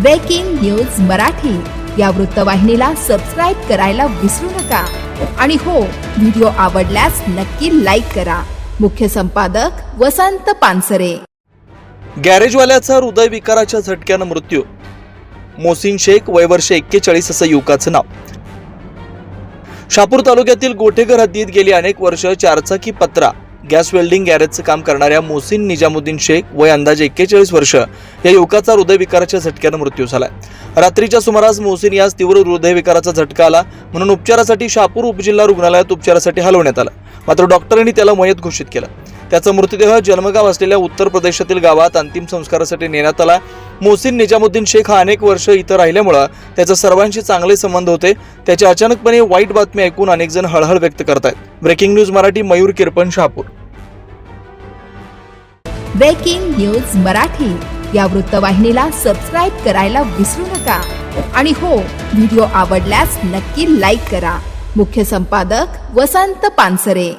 Breaking news Marathi या वृत्तवाहिनीला subscribe करायला विसरू नका. आणि हो व्हिडिओ आवडल्यास नक्की लाईक करा. मुख्य संपादक वसंत पानसरे. गॅरेजवाल्याचा हृदयविकाराच्या झटक्यानं मृत्यू. मोसिन शेख वय वर्ष एक्केचाळीस असं युवकाचं नाव. शापूर तालुक्यातील गोठेघर हद्दीत गेली अनेक वर्ष चारचाकी पत्रा. गॅस वेल्डिंग गॅरेजचं काम करणाऱ्या मोसिन निजामुद्दीन शेख वय अंदाजे एक्केचाळीस वर्ष या युवकाचा हृदयविकाराच्या झटक्यानं मृत्यू झालाय. रात्रीच्या सुमारास मोसिन यास तीव्र हृदयविकाराचा झटका आला. म्हणून उपचारासाठी शापूर उपजिल्हा रुग्णालयात उपचारासाठी हलवण्यात आलं. मात्र डॉक्टरांनी त्याला मयत घोषित केलं. त्याचा मृतदेह जन्मगाव असलेल्या उत्तर प्रदेशातील गावात अंतिम संस्कारासाठी नेण्यात आला. मोसिन निजामुद्दीन शेख हा अनेक वर्ष इथं राहिल्यामुळं त्याचा सर्वांशी चांगले संबंध होते. त्याचे अचानकपणे वाईट बातमी ऐकून अनेक जण हळहळ व्यक्त करतायत. Breaking news Marathi Mayur Kirpan Shahapur. Breaking news Marathi. या वृत्तवाहिनीला सबस्क्राईब करायला विसरू नका. आणि हो व्हिडिओ आवडल्यास नक्की लाईक करा. मुख्य संपादक वसंत पानसरे.